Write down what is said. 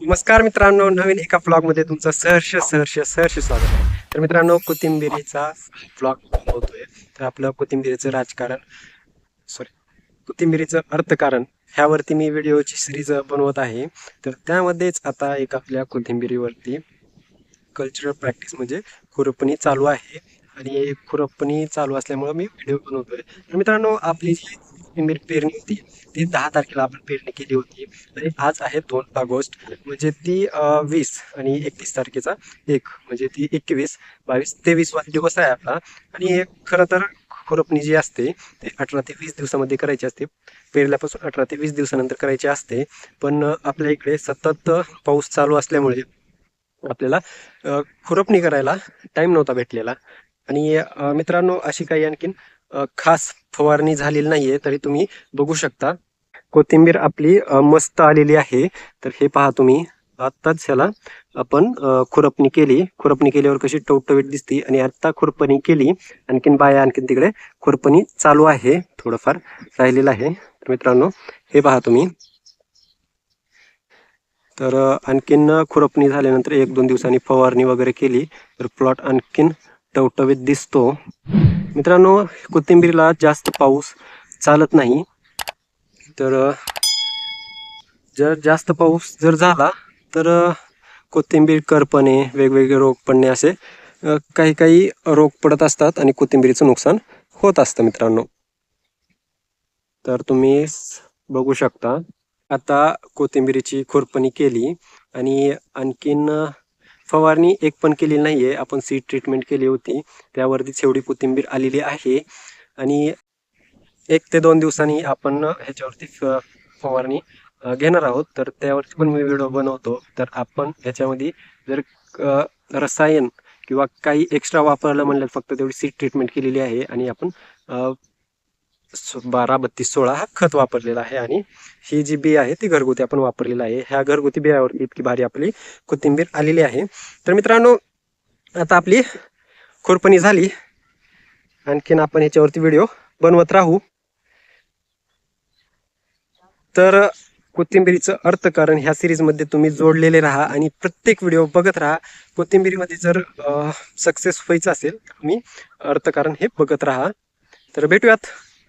नमस्कार मित्रांनो नवीन एका ब्लॉगमध्ये तुमचं सहर्ष सहर्ष सहर्ष स्वागत आहे. तर मित्रांनो कोथिंबिरीचा ब्लॉग होतोय. तर आपलं कोथिंबिरीचं राजकारण सॉरी कोथिंबिरीचं अर्थकारण ह्यावरती मी व्हिडिओची सिरीज बनवत आहे. तर त्यामध्येच आता एक आपल्या कोथिंबिरीवरती कल्चरल प्रॅक्टिस म्हणजे खुरपणी चालू आहे. आणि खुरपणी चालू असल्यामुळं मी व्हिडिओ बनवतोय. तर मित्रांनो आपली जी कोथिंबीर पेरणी होती ती दहा तारखेला आपण पेरणी केली होती. आणि आज आहे दोन ऑगस्ट म्हणजे ती वीस आणि एकतीस तारखेचा एक म्हणजे ती एकवीस बावीस तेवीस वा दिवस आहे आपला. आणि हे खरं तर खुरपणी जी असते ते अठरा ते वीस दिवसामध्ये करायची असते. पेरल्यापासून अठरा ते वीस दिवसानंतर करायची असते. पण आपल्या इकडे सतत पाऊस चालू असल्यामुळे आपल्याला खुरपणी करायला टाईम नव्हता भेटलेला. आणि मित्रांनो अशी काही आणखीन खास फवारणी झालेली नाहीये तरी तुम्ही बघू शकता. कोथिंबीर आपली मस्त आलेली आहे. तर हे पहा तुम्ही. आत्ताच ह्याला आपण खुरपणी केली. खुरपणी केल्यावर कशी टवटवीत दिसती आणि आत्ता खुरपणी केली. आणखीन बाया आणखीन तिकडे खुरपणी चालू आहे. थोडंफार राहिलेलं आहे. तर मित्रांनो हे पहा तुम्ही. तर आणखीन खुरपणी झाल्यानंतर एक दोन दिवसांनी फवारणी वगैरे केली. तर प्लॉट आणखीन टवटवीत दिसतो. मित्रांनो कोथिंबीरीला जास्त पाऊस चालत नाही. तर जर जास्त पाऊस जर झाला तर कोथिंबीर करपणे वेगवेगळे रोग पडणे असे काही काही रोग पडत असतात आणि कोथिंबीरीचं नुकसान होत असतं मित्रांनो. तर तुम्ही बघू शकता आता कोथिंबीरीची खुरपणी केली आणि आणखीन फवारणी एक पण केलेली नाही आहे आपण सीड ट्रीटमेंट केली होती. त्यावरतीच एवढी कोथिंबीर आलेली आहे. आणि एक ते दोन दिवसांनी आपण ह्याच्यावरती फ- फवारणी घेणार आहोत. तर त्यावरती पण मी व्हिडिओ बनवतो. तर आपण ह्याच्यामध्ये जर रसायन किंवा काही एक्स्ट्रा वापरायला म्हणलं फक्त तेवढी सीड ट्रीटमेंट केलेली आहे. आणि आपण बारा बत्तीस सोळा हा खत वापरलेला आहे आणि ही जी बी आहे ती घरगुती आपण वापरलेली आहे. ह्या घरगुती बियावर इतकी भारी आपली कोथिंबीर आलेली आहे. तर मित्रांनो आता आपली खुरपणी झाली. आणखीन आपण ह्याच्यावरती व्हिडिओ बनवत राहू. तर कोथिंबीरीचं अर्थकारण ह्या सिरीजमध्ये तुम्ही जोडलेले राहा आणि प्रत्येक व्हिडिओ बघत राहा. कोथिंबीरीमध्ये जर सक्सेस व्हायचं असेल तर तुम्ही अर्थकारण हे बघत राहा. तर भेटूयात.